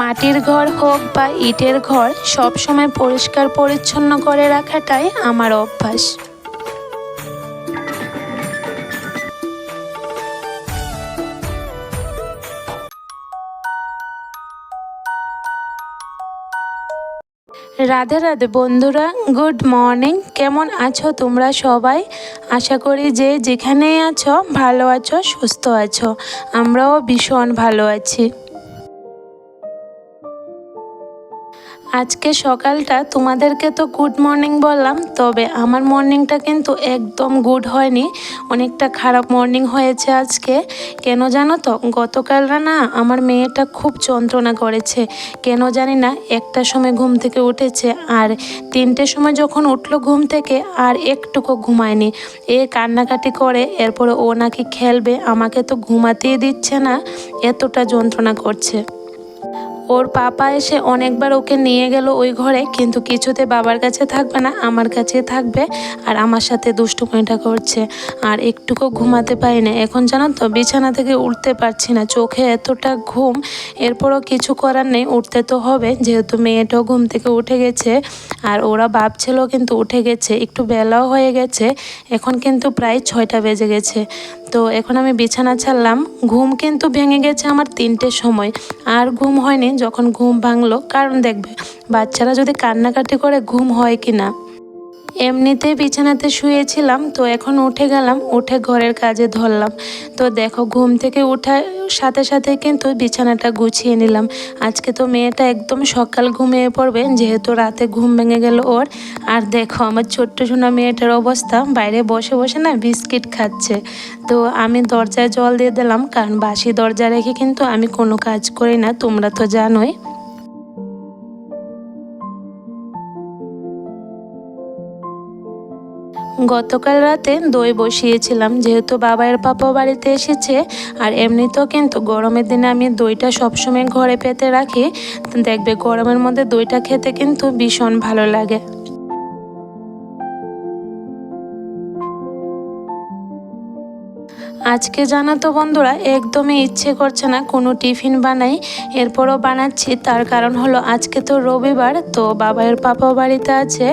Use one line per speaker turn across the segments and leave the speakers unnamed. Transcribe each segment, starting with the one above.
মাটির ঘর হোক বা ইটের ঘর, সব সময় পরিষ্কার পরিচ্ছন্ন করে রাখাটাই আমার অভ্যাস। রাধে রাধে বন্ধুরা, গুড মর্নিং। কেমন আছো তোমরা সবাই? আশা করি যে যেখানেই আছো, ভালো আছো, সুস্থ আছো। আমরাও ভীষণ ভালো আছি। আজকে সকালটা তোমাদেরকে তো গুড মর্নিং বললাম, তবে আমার মর্নিংটা কিন্তু একদম গুড হয়নি। অনেকটা খারাপ মর্নিং হয়েছে আজকে। কেন জানো তো? গতকালরা না আমার মেয়েটা খুব যন্ত্রণা করেছে। কেন জানি না, একটা সময় ঘুম থেকে উঠেছে আর তিনটের সময় যখন উঠল ঘুম থেকে আর একটুকু ঘুমায়নি। এ কান্নাকাটি করে, এরপরে ও নাকি খেলবে, আমাকে তো ঘুমাতেই দিচ্ছে না, এতটা যন্ত্রণা করছে। ওর পাপা এসে অনেকবার ওকে নিয়ে গেল ওই ঘরে, কিন্তু কিছুতে বাবার কাছে থাকবে না, আমার কাছে থাকবে আর আমার সাথে দুষ্টুমিটা করছে। আর একটুকু ঘুমাতে পারি না এখন জানো তো, বিছানা থেকে উঠতে পারছি না, চোখে এতটা ঘুম, এরপরও কিছু করার নেই, উঠতে তো হবে, যেহেতু মেয়েটাও ঘুম থেকে উঠে গেছে, আর ওরা ভাবছিল কিন্তু উঠে গেছে, একটু বেলাও হয়ে গেছে, এখন কিন্তু প্রায় ছয়টা বেজে গেছে। তো এখন আমি বিছানা ছাড়লাম, ঘুম কিন্তু ভেঙে গেছে আমার তিনটের সময়, আর ঘুম হয়নি যখন ঘুম ভাঙলো কারণ দেখবে বাচ্চারা যদি কান্নাকাটি করে ঘুম হয় কি না এমনিতেই বিছানাতে শুয়েছিলাম, তো এখন উঠে গেলাম, উঠে ঘরের কাজে ধরলাম। তো দেখো, ঘুম থেকে উঠার সাথে সাথে কিন্তু বিছানাটা গুছিয়ে নিলাম। আজকে তো মেয়েটা একদম সকাল ঘুমিয়ে পড়বে, যেহেতু রাতে ঘুম ভেঙে গেল ওর। আর দেখো, আমার ছোট্ট সোনা মেয়েটার অবস্থা, বাইরে বসে বসে না বিস্কিট খাচ্ছে। তো আমি দরজায় জল দিয়ে দিলাম, কারণ বাসি দরজা রেখে কিন্তু আমি কোনো কাজ করি না, তোমরা তো জানোই। গতকাল রাতে দই বসিয়েছিলাম, যেহেতু বাবাইয়ের পাপা বাড়িতে এসেছে, আর এমনিতেও কিন্তু গরমের দিনে আমি দইটা সবসময় ঘরে পেতে রাখি। দেখবে গরমের মধ্যে দইটা খেতে কিন্তু ভীষণ ভালো লাগে। আজকে জানা তো বন্ধুরা, একদমই ইচ্ছে করছে না কোনো টিফিন বানাই, এরপরও বানাচ্ছি। তার কারণ হলো আজকে তো রবিবার, তো বাবার পাপা বাড়িতে আছে,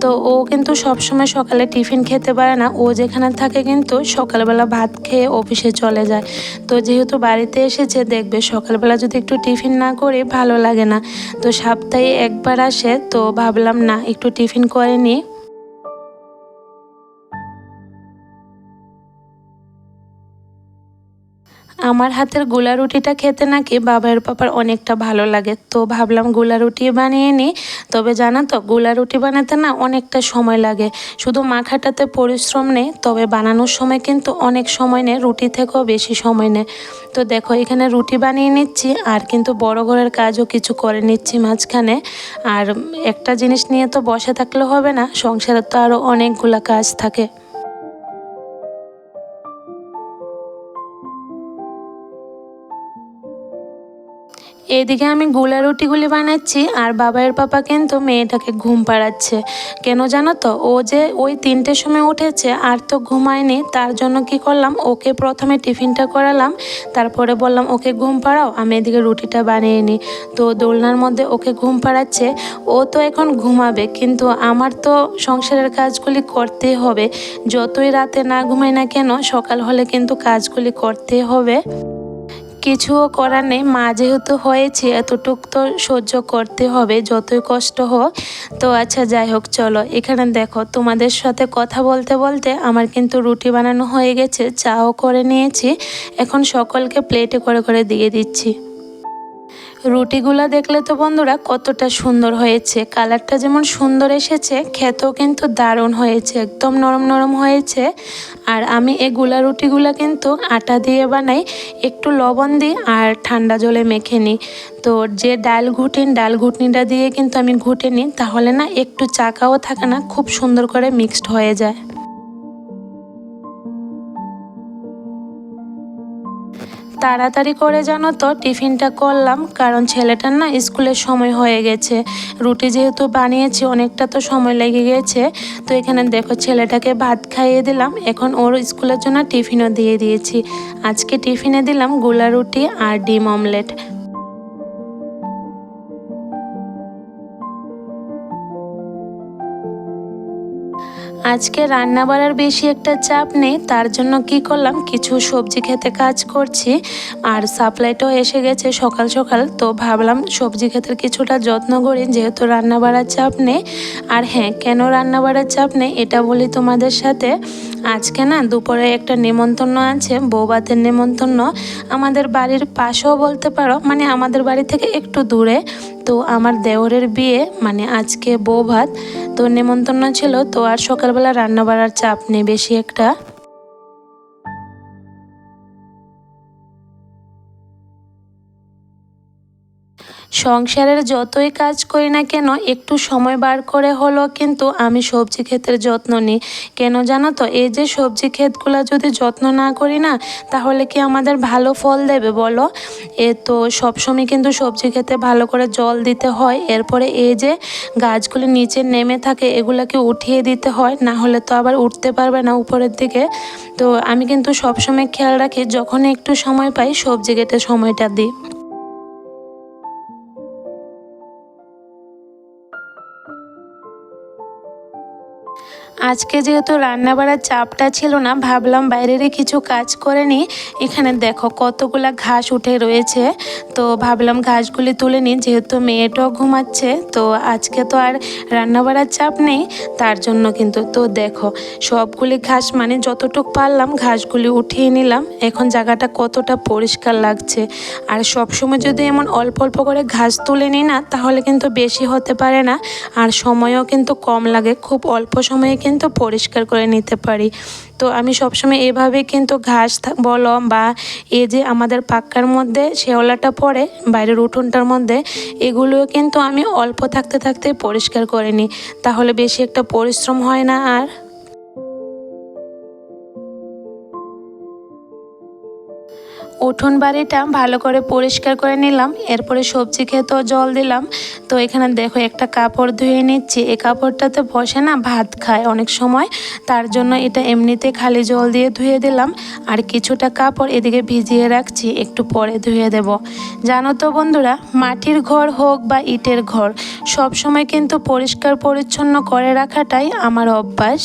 তো ও কিন্তু সবসময় সকালে টিফিন খেতে পারে না। ও যেখানে থাকে কিন্তু সকালবেলা ভাত খেয়ে অফিসে চলে যায়। তো যেহেতু বাড়িতে এসেছে, দেখবে সকালবেলা যদি একটু টিফিন না করে ভালো লাগে না। তো সপ্তাহে একবার আসে, তো ভাবলাম না, একটু টিফিন করে নিই। আমার হাতের গোলা রুটিটা খেতে নাকি বাবার পাপার অনেকটা ভালো লাগে। তো ভাবলাম গোলা রুটি বানিয়ে নিই তবে জানা তো, গোলা রুটি বানাতে না অনেকটা সময় লাগে। শুধু মাখাটাতে পরিশ্রম নেই, তবে বানানোর সময় কিন্তু অনেক সময় নেয় রুটি থেকেও বেশি সময় নেয় তো দেখো, এখানে রুটি বানিয়ে নিচ্ছি, আর কিন্তু বড় ঘরের কাজও কিছু করে নিচ্ছি মাঝখানে। আর একটা জিনিস নিয়ে তো বসে থাকলে হবে না, সংসারে তো আরও অনেকগুলা কাজ থাকে। এদিকে আমি গোলা রুটিগুলি বানাচ্ছি আর বাবার পাপা কিন্তু মেয়েটাকে ঘুম পাড়াচ্ছে। কেন জানো তো? ও যে ওই তিনটের সময় উঠেছে আর তো ঘুমায়নি, তার জন্য কি করলাম? ওকে প্রথমে টিফিনটা করালাম, তারপরে বললাম, ওকে ঘুম পাড়াও, আমি এদিকে রুটিটা বানিয়ে নিই। তো দোলনার মধ্যে ওকে ঘুম পাড়াচ্ছে। ও তো এখন ঘুমাবে, কিন্তু আমার তো সংসারের কাজগুলি করতেই হবে। যতই রাতে না ঘুমাই না কেন, সকাল হলে কিন্তু কাজগুলি করতেই হবে। কিছুও করার নেই। মা যেহেতু হয়েছে, এতটুক তো সহ্য করতে হবে, যতই কষ্ট হোক। তো আচ্ছা যাই হোক, চলো। এখানে দেখো, তোমাদের সাথে কথা বলতে বলতে আমার কিন্তু রুটি বানানো হয়ে গেছে, চাও করে নিয়েছি। এখন সকলকে প্লেটে করে করে দিয়ে দিচ্ছি। রুটিগুলো দেখলে তো বন্ধুরা কতটা সুন্দর হয়েছে। কালারটা যেমন সুন্দর এসেছে, খেতেও কিন্তু দারুণ হয়েছে, একদম নরম নরম হয়েছে। আর আমি এই গুলা রুটিগুলো কিন্তু আটা দিয়ে বানাই, একটু লবণ দিই আর ঠান্ডা জলে মেখে নিই। তো যে ডাল ঘুটিন, ডাল ঘুটনিটা দিয়ে কিন্তু আমি ঘুটে নিই, তাহলে না একটু চাকাও থাকে না, খুব সুন্দর করে মিক্সড হয়ে যায়। তাড়াতাড়ি করে জানো তো, টিফিনটা করলাম, কারণ ছেলেটার না স্কুলের সময় হয়ে গেছে। রুটি যেহেতু বানিয়েছি, অনেকটা তো সময় লেগে গেছে। তো এখানে দেখো, ছেলেটাকে ভাত খাইয়ে দিলাম। এখন ওর স্কুলের জন্য টিফিনও দিয়ে দিয়েছি। আজকে টিফিনে দিলাম গোলা রুটি আর ডিম অমলেট। আজকে রান্না বাড়ার বেশি একটা চাপ নেই, তার জন্য কি করলাম, কিছু সবজি খেতে কাজ করছি, আর সাপ্লাইটাও এসে গেছে সকাল সকাল, তো ভাবলাম সবজি ক্ষেতের কিছুটা যত্ন করি, যেহেতু রান্না বাড়ার চাপ নেই। আর হ্যাঁ কেন রান্না বাড়ার চাপ নেই, এটা বলি তোমাদের সাথে। আজকে না দুপুরে একটা নেমন্তন্ন আছে বৌবাতের নেমন্তন্ন। আমাদের বাড়ির পাশেও বলতে পারো মানে আমাদের বাড়ি থেকে একটু দূরে। তো আমার দেওরের বিয়ে মানে আজকে বউ ভাত তো নেমন্তন্ন ছিল, তো আর সকালবেলা রান্না বাড়ার চাপ নেই বেশি একটা। সংসারের যতই কাজ করি না কেন, একটু সময় বার করে হলো কিন্তু আমি সবজি ক্ষেতের যত্ন নিই। কেন জানো তো? এই যে সবজি ক্ষেতগুলো যদি যত্ন না করি না, তাহলে কি আমাদের ভালো ফল দেবে বলো? এ তো সবসময় কিন্তু সবজি খেতে ভালো করে জল দিতে হয়। এরপরে এই যে গাছগুলি নিচে নেমে থাকে, এগুলোকে উঠিয়ে দিতে হয়। না হলে তো আবার উঠতে পারবে না উপরের দিকে। তো আমি কিন্তু সবসময় খেয়াল রাখি যখন একটু সময় পাই, সবজি কেটে সময়টা দিই। আজকে যেহেতু রান্না বাড়ার চাপটা ছিল না, ভাবলাম বাইরেরই কিছু কাজ করে নিই। এখানে দেখো কতগুলা ঘাস উঠে রয়েছে। তো ভাবলাম ঘাসগুলি তুলে নিই, যেহেতু মেয়েটাও ঘুমাচ্ছে, তো আজকে তো আর রান্না বাড়ার চাপ নেই, তার জন্য কিন্তু তো দেখো সবগুলি ঘাস মানে যতটুক পারলাম ঘাসগুলি উঠিয়ে নিলাম। এখন জায়গাটা কতটা পরিষ্কার লাগছে। আর সবসময় যদি এমন অল্প অল্প করে ঘাস তুলে নিই না, তাহলে কিন্তু বেশি হতে পারে না। আর সময়ও কিন্তু কম লাগে, খুব অল্প সময়ে কিন্তু পরিষ্কার করে নিতে পারি। তো আমি সবসময় এভাবে কিন্তু ঘাস বলো বা এই যে আমাদের পাক্কার মধ্যে শেওলাটা পড়ে, বাইরের উঠোনটার মধ্যে, এগুলোও কিন্তু আমি অল্প থাকতে থাকতে পরিষ্কার করে নিই। তাহলে বেশি একটা পরিশ্রম হয় না আর। উঠোন বাড়িটা ভালো করে পরিষ্কার করে নিলাম, এরপরে সবজি খেতেও জল দিলাম। তো এখানে দেখো একটা কাপড় ধুয়ে নিচ্ছি, এই কাপড়টাতে বসে না ভাত খায় অনেক সময়, তার জন্য এটা এমনিতে খালি জল দিয়ে ধুয়ে দিলাম। আর কিছুটা কাপড় এদিকে ভিজিয়ে রাখছি, একটু পরে ধুয়ে দেব। জানো তো বন্ধুরা, মাটির ঘর হোক বা ইটের ঘর সব সময় কিন্তু পরিষ্কার পরিচ্ছন্ন করে রাখাটাই আমার অভ্যাস।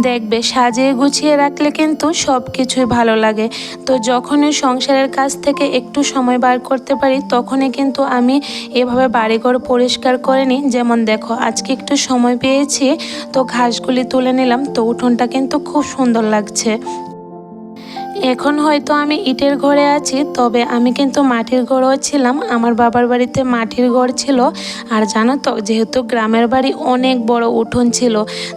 দেখবে সাজিয়ে গুছিয়ে রাখলে কিন্তু সব কিছুই ভালো লাগে। তো যখনই সংসারের কাজ থেকে একটু সময় বার করতে পারি, তখনই কিন্তু আমি এভাবে বাড়িঘর পরিষ্কার করে নিই। যেমন দেখো, আজকে একটু সময় পেয়েছি, তো ঘাসগুলি তুলে নিলাম, তো উঠোনটা কিন্তু খুব সুন্দর লাগছে। এখন হয়তো আমি ইটের ঘরে আছি, তবে আমি কিন্তু মাটির ঘরেও ছিলাম। আমার বাবার বাড়িতে মাটির ঘর ছিল। আর জানো তো, যেহেতু গ্রামের বাড়ি অনেক বড় উঠোন ছিল,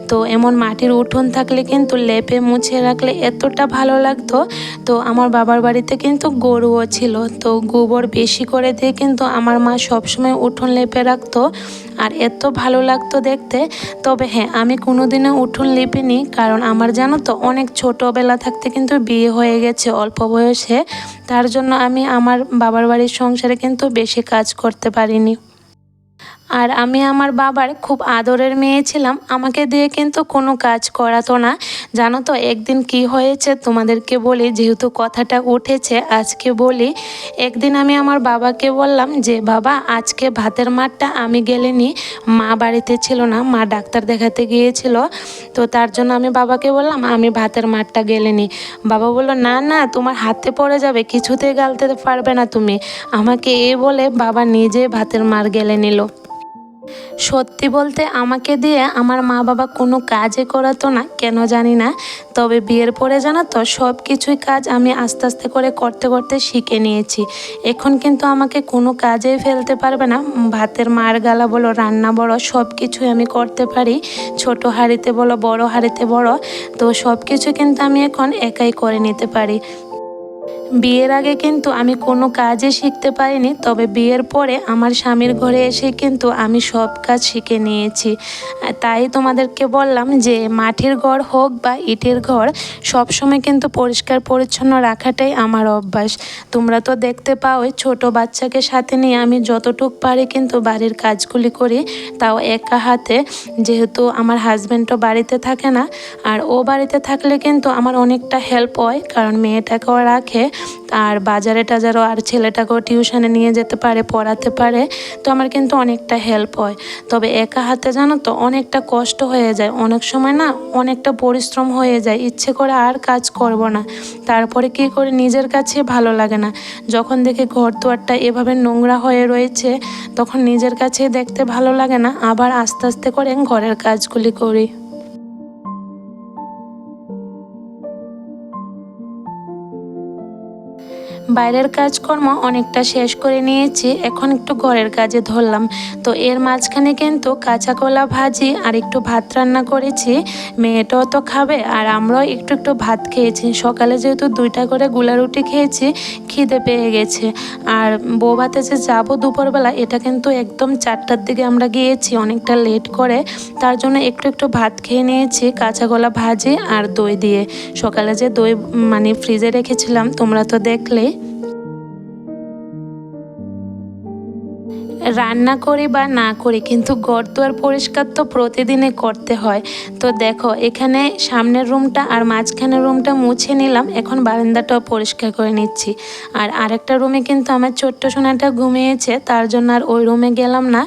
তো এমন মাটির উঠোন থাকলে কিন্তু লেপে মুছে রাখলে এতটা ভালো লাগতো। তো আমার বাবার বাড়িতে কিন্তু গরুও ছিল, তো গোবর বেশি করে দিয়ে কিন্তু আমার মা সবসময় উঠোন লেপে রাখতো। আর এত ভালো লাগতো দেখতে। তবে হ্যাঁ আমি কোনোদিনও উঠুন লিপিনি, কারণ আমার জানো তো, অনেক ছোটোবেলা থাকতে কিন্তু বিয়ে হয়ে গেছে অল্প বয়সে। তার জন্য আমি আমার বাবার বাড়ির সংসারে কিন্তু বেশি কাজ করতে পারিনি। আর আমি আমার বাবার খুব আদরের মেয়ে ছিলাম, আমাকে দিয়ে কিন্তু কোনো কাজ করাতো না। জানো তো, একদিন কি হয়েছে তোমাদেরকে বলি, যেহেতু কথাটা উঠেছে, আজকে বলি, একদিন আমি আমার বাবাকে বললাম যে, বাবা, আজকে ভাতের মাঠটা আমি গেলেনি, মা বাড়িতে ছিল না, মা ডাক্তার দেখাতে গিয়েছিল, তো তার জন্য আমি বাবাকে বললাম, আমি ভাতের মাঠটা গেলেনি। বাবা বলল, না না, তোমার হাতে পড়ে যাবে কিছুতে গালতে পারবে না তুমি। আমাকে এ বলে বাবা নিজে ভাতের মার গেলে নিল। সত্যি বলতে আমাকে দিয়ে আমার মা বাবা কোনো কাজে করাতো না, কেন জানি না। তবে বিয়ের পরে জানো তো, সব কিছুই কাজ আমি আস্তে আস্তে করে করতে করতে শিখে নিয়েছি। এখন কিন্তু আমাকে কোনো কাজে ফেলতে পারবে না। ভাতের মার গালা বলো, রান্না বড় সব কিছুই আমি করতে পারি। ছোট হাঁড়িতে বলো, বড় হাঁড়িতে বড় তো সব কিছু কিন্তু আমি এখন একাই করে নিতে পারি। বিয়ের আগে কিন্তু আমি কোনো কাজে শিখতে পারিনি, তবে বিয়ের পরে আমার স্বামীর ঘরে এসে কিন্তু আমি সব কাজ শিখে নিয়েছি। তাই তোমাদেরকে বললাম যে মাটির ঘর হোক বা ইটের ঘর, সবসময় কিন্তু পরিষ্কার পরিচ্ছন্ন রাখাটাই আমার অভ্যাস। তোমরা তো দেখতে পাও ছোট বাচ্চাকে সাথে নিয়ে আমি যতটুক পারি কিন্তু বাড়ির কাজগুলি করি, তাও একা হাতে। যেহেতু আমার হাজব্যান্ডও বাড়িতে থাকে না, আর ও বাড়িতে থাকলে কিন্তু আমার অনেকটা হেল্প হয়, কারণ মেয়েটাকেও রাখে। আর বাজারে টাজারও আর ছেলেটাকেও টিউশনে নিয়ে যেতে পারে, পড়াতে পারে, তো আমার কিন্তু অনেকটা হেল্প হয়। তবে একা হাতে জানো তো অনেকটা কষ্ট হয়ে যায়। অনেক সময় না অনেকটা পরিশ্রম হয়ে যায়। ইচ্ছে করে আর কাজ করব না। তারপরে কি করে? নিজের কাছে ভালো লাগে না। যখন দেখি ঘর দুয়ারটা এভাবে নোংরা হয়ে রয়েছে, তখন নিজের কাছে দেখতে ভালো লাগে না। আবার আস্তে আস্তে করে ঘরের কাজগুলি করি। বাইরের কাজকর্ম অনেকটা শেষ করে নিয়েছি, এখন একটু ঘরের কাজে ধরলাম। তো এর মাঝখানে কিন্তু কাঁচা কলা ভাজি আর একটু ভাত রান্না করেছি, মেয়েটাও তো খাবে আর আমরাও একটু একটু ভাত খেয়েছি। সকালে যেহেতু দুইটা করে গুলা রুটি খেয়েছি, খিদে পেয়ে গেছে। আর বৌভাতে যে যাব দুপুরবেলা, এটা কিন্তু একদম চারটার দিকে আমরা গিয়েছি, অনেকটা লেট করে। তার জন্য একটু একটু ভাত খেয়ে নিয়েছি কাঁচা কলা ভাজি আর দই দিয়ে। সকালে যে দই মানে ফ্রিজে রেখেছিলাম, তোমরা তো দেখলেই রান্না করি বা না করি, কিন্তু ঘর দুয়ার পরিষ্কার তো প্রতিদিনে করতে হয়। তো দেখো, এখানে সামনের রুমটা আর মাঝখানের রুমটা মুছে নিলাম, এখন বারান্দাটাও পরিষ্কার করে নিচ্ছি। আর আরেকটা রুমে কিন্তু আমার ছোট্ট সোনাটা ঘুমিয়েছে, তার জন্য আর ওই রুমে গেলাম না।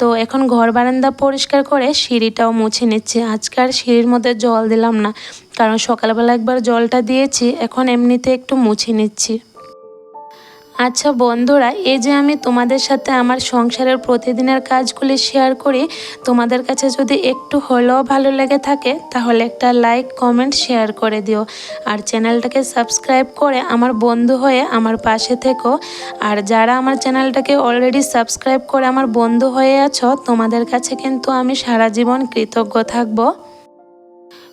তো এখন ঘর বারান্দা পরিষ্কার করে সিঁড়িটাও মুছে নিচ্ছি। আজকাল সিঁড়ির মধ্যে জল দিলাম না, কারণ সকালবেলা একবার জলটা দিয়েছি, এখন এমনিতে একটু মুছে নিচ্ছি। আচ্ছা বন্ধুরা, এই যে আমি তোমাদের সাথে আমার সংসারের প্রতিদিনের কাজগুলি শেয়ার করি, তোমাদের কাছে যদি একটু হলেও ভালো লেগে থাকে, তাহলে একটা লাইক কমেন্ট শেয়ার করে দিও। আর চ্যানেলটাকে সাবস্ক্রাইব করে আমার বন্ধু হয়ে আমার পাশে থেকো। আর যারা আমার চ্যানেলটাকে অলরেডি সাবস্ক্রাইব করে আমার বন্ধু হয়ে আছো, তোমাদের কাছে কিন্তু আমি সারা জীবন কৃতজ্ঞ থাকব।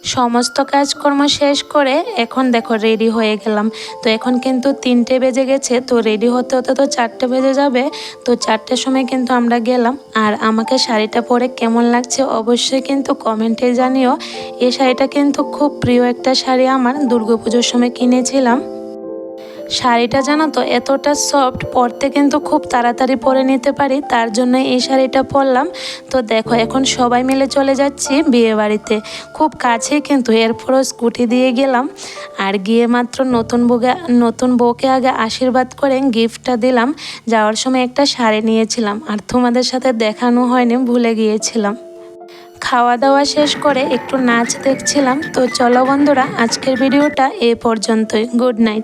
সমস্ত কাজকর্ম শেষ করে এখন দেখো রেডি হয়ে গেলাম। তো এখন কিন্তু তিনটে বেজে গেছে, তো রেডি হতে হতে তো চারটে বেজে যাবে। তো চারটের সময় কিন্তু আমরা গেলাম। আর আমাকে শাড়িটা পরে কেমন লাগছে অবশ্যই কিন্তু কমেন্টে জানিও। এই শাড়িটা কিন্তু খুব প্রিয় একটা শাড়ি আমার। দুর্গাপুজোর সময় কিনেছিলাম। শাড়িটা জানো তো, এতটা সফট পরতে কিন্তু খুব তাড়াতাড়ি পরে নিতে পারি, তার জন্য এই শাড়িটা পরলাম। তো দেখো, এখন সবাই মিলে চলে যাচ্ছি বিয়ে বাড়িতে খুব কাছেই কিন্তু, এরপরও স্কুটি দিয়ে গেলাম। আর গিয়ে মাত্র নতুন বউকে নতুন বউকে আগে আশীর্বাদ করে গিফটটা দিলাম। যাওয়ার সময় একটা শাড়ি নিয়েছিলাম, আর তোমাদের সাথে দেখানো হয়নি, ভুলে গিয়েছিলাম। খাওয়া দাওয়া শেষ করে একটু নাচ দেখছিলাম। তো চলো বন্ধুরা, আজকের ভিডিওটা এ পর্যন্তই। Good night